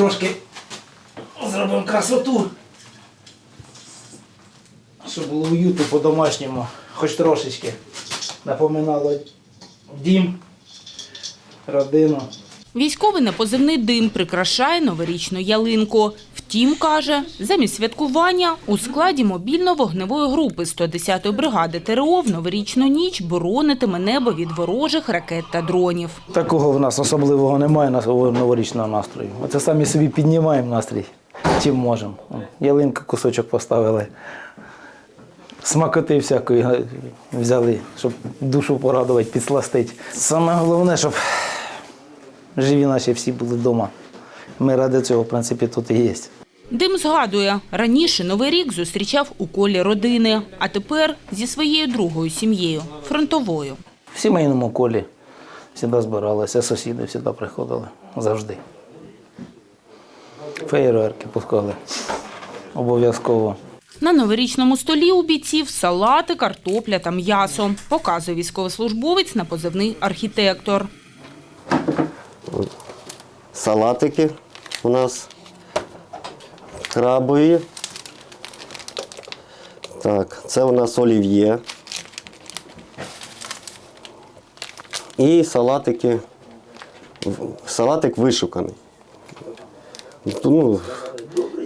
Трошки зробимо красоту. Щоб було уютно по-домашньому, хоч трошечки. Напоминало дім, родину. Військовий на позивний дим прикрашає новорічну ялинку. Втім, каже, замість святкування у складі мобільно-вогневої групи 110-ї бригади ТРО в новорічну ніч боронитиме небо від ворожих ракет та дронів. Такого в нас особливого немає новорічного настрою. Оце самі собі піднімаємо настрій, чим можемо. Ялинка кусочок поставили. Смакоти всякої взяли, щоб душу порадувати, підсластити. Саме головне, щоб живі наші всі були вдома. Ми ради цього, в принципі, тут і є. Дим згадує, раніше Новий рік зустрічав у колі родини, а тепер зі своєю другою сім'єю – фронтовою. В сімейному колі завжди збиралися, сусіди завжди приходили. Завжди. Феєрверки пускали. Обов'язково. На новорічному столі у бійців салати, картопля та м'ясо, показує військовослужбовець на позивний архітектор. Салатики у нас крабові. Так, це у нас олів'є. І салатики. Салатик вишуканий. Ну,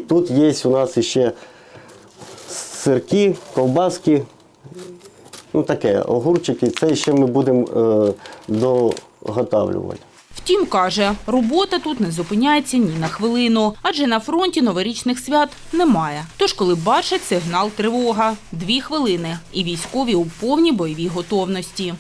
тут є у нас ще сирки, ковбаски, ну таке, огурчики. Це ще ми будемо е, доготавлювати. Втім, каже, робота тут не зупиняється ні на хвилину, адже на фронті новорічних свят немає. Тож, коли бачать сигнал тривога, дві хвилини, і військові у повній бойовій готовності.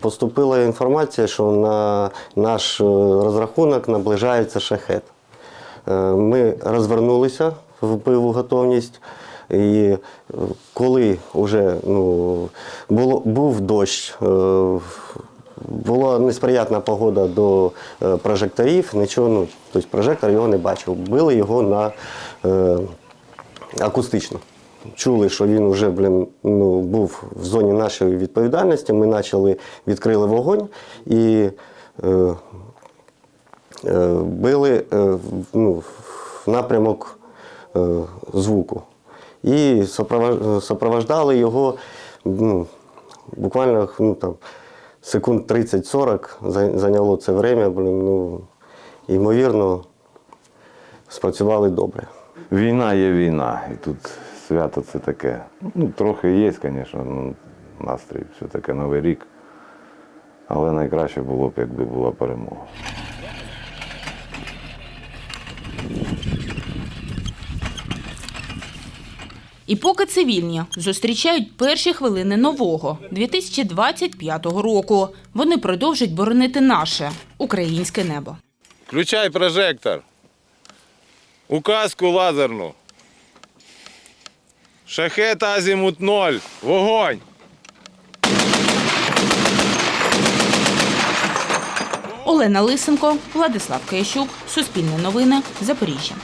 Поступила інформація, що на наш е, розрахунок наближається шахет. Е, Ми розвернулися в бойову готовність. І е, коли вже ну, було, був дощ, е, була несприятна погода до прожекторів, нічого, ну, тобто прожектор його не бачив. Били його на е, акустично. Чули, що він вже блін, ну, був в зоні нашої відповідальності. Ми почали відкрили вогонь і е, били е, ну, в напрямок е, звуку. І сопровож- сопровождали його ну, буквально ну, там, секунд 30-40 зайняло це время. Блін, ну, ймовірно, спрацювали добре. Війна є війна, і тут свято це таке. Ну, трохи є, звісно, ну, настрій, все таке Новий рік. Але найкраще було б, якби була перемога. І поки цивільні зустрічають перші хвилини нового 2025 року, вони продовжать боронити наше українське небо. Включай прожектор. Указку лазерну. Шахет азімут 0. Вогонь. Олена Лисенко, Владислав Киящук, Суспільне новини, Запоріжжя.